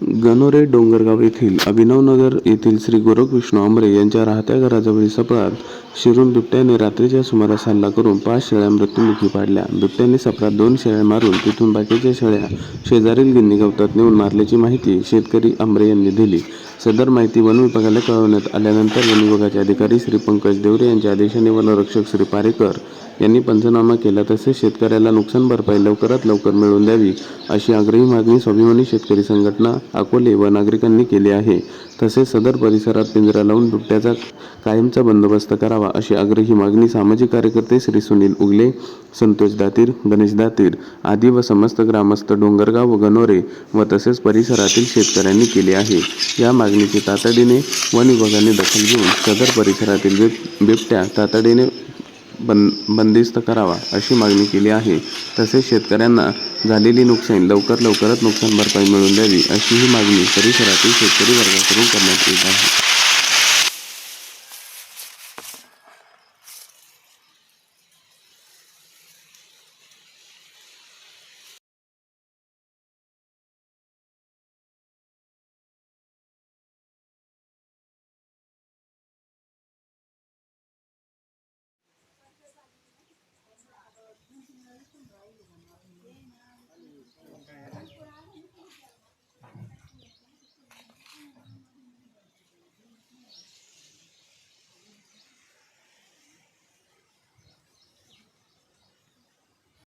गणोरे डोंगरगाव येथील अभिनवनगर येथील श्री गोरख विष्णू आंबरे यांच्या राहत्या घराजवळील सपळात शिरून बिबट्याने रात्रीच्या सुमारास हल्ला करून पाच शेळ्या मृत्युमुखी पाडल्या. बिबट्याने सपरात दोन शेळ्या मारून तिथून बाकीच्या शेळ्या शेजारील गिन्नी गवतात नेऊन मारल्याची माहिती शेतकरी आंबरे यांनी दिली. सदर माहिती वन विभागाला कळवण्यात आल्यानंतर वन विभागाचे अधिकारी श्री पंकज देवरे यांच्या आदेशाने वनरक्षक श्री पारेकर यांनी पंचनामा केला. तसेच शेतकऱ्याला नुकसान भरपाई लवकरात लवकर मिळवून द्यावी अशी आग्रही मागणी स्वाभिमानी शेतकरी संघटना अकोले व नागरिकांनी केली आहे. तसेच सदर परिसरात पिंजरा लावून बिबट्याचा कायमचा बंदोबस्त करावा अशी आग्रही मागणी सामाजिक कार्यकर्ते श्री सुनील उगले संतोष दातीर गणेश दातीर आदी व समस्त ग्रामस्थ डोंगरगाव व गणोरे व तसेच परिसरातील शेतकऱ्यांनी केली आहे. या मागणीची तातडीने वन विभागाने दखल घेऊन सदर परिसरातील बिब बिबट्या तातडीने बन बंदिस्त करावा अशी मागणी केली आहे. तसेच शेतकऱ्यांना झालेली नुकसान लवकर लवकरच नुकसान भरपाई मिळवून द्यावी अशी ही मागणी परिसरातील शेतकरी वर्गाकडून करण्यात येत आहे.